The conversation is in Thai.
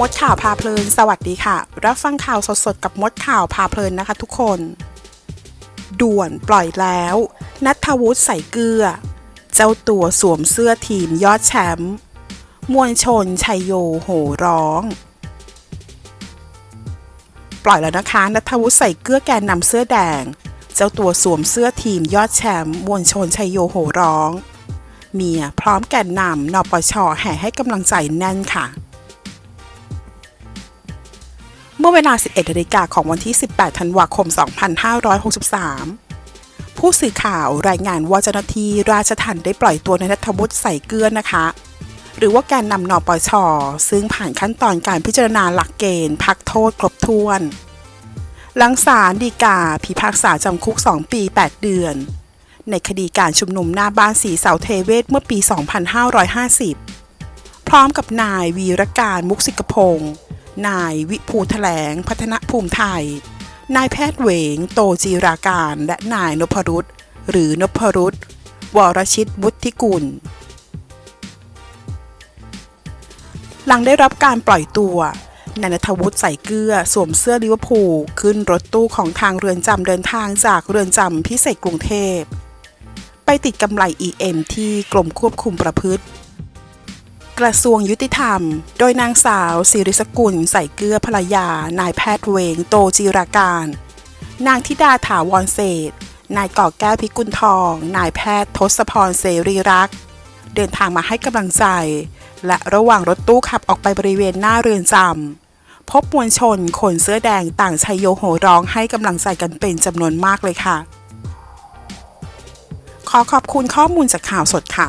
มดข่าวพาเพลิน สวัสดีค่ะ รับฟังข่าวสดๆ กับมดข่าวพาเพลินนะคะทุกคน ด่วนปล่อยแล้ว นัทวุฒิใส่เกลือ เจ้าตัวสวมเสื้อทีมยอดแชมป์มวลชนชัยโยโห่ร้อง ปล่อยแล้วนะคะ นัทวุฒิใส่เกลือแกนนำเสื้อแดง เจ้าตัวสวมเสื้อทีมยอดแชมป์มวลชนชัยโยโห่ร้อง เมียพร้อมแกนนำนปชแห่ให้กำลังใจแน่นค่ะ เมื่อเวลา 11นาฬิกาของวันที่ 18 ธันวาคม 2563 ผู้สื่อข่าวรายงานว่าเจ้าหน้าที่ราชทัณฑ์ได้ปล่อยตัวในนัทวุฒิใส่เกลือนะคะ หรือว่าแกนนำนปช ซึ่งผ่านขั้นตอนการพิจารณาหลักเกณฑ์ พักโทษครบถ้วน หลังศาลฎีกาพิพากษาจำคุก 2 ปี 8 เดือน ในคดีการชุมนุมหน้าบ้านสีเสาเทเวศเมื่อปี 2550 พร้อมกับนายวีรการมุกสิกพงศ์ นายวิภูแถลงพัฒนภูมิไทย นายแพทย์เหวงโตจีราการ และนายนพรุษหรือนพรุษวรชิตวุฒิกุล หลังได้รับการปล่อยตัวนายณัฐวุฒิใส่เกลือสวมเสื้อลิเวอร์พูลขึ้นรถตู้ของทางเรือนจำเดินทางจากเรือนจำพิเศษกรุงเทพ ไปติดกำไร EM ที่กรมควบคุมประพฤติ กระทรวงยุติธรรม โดยนางสาวสิริสกุล ใส่เกลือภรรยา นายแพทย์เวง โตจีราการ นางธิดาถาวรเศษ นายก่อแก้วพิกุลทอง นายแพทย์ทศพรเสรีรัก เดินทางมาให้กำลังใจ และระหว่างรถตู้ขับออกไปบริเวณหน้าเรือนจำพบมวลชนคนเสื้อแดงต่างชัยโยโหร้องให้กำลังใจกันเป็นจำนวนมากเลยค่ะ ขอขอบคุณข้อมูลจากข่าวสดค่ะ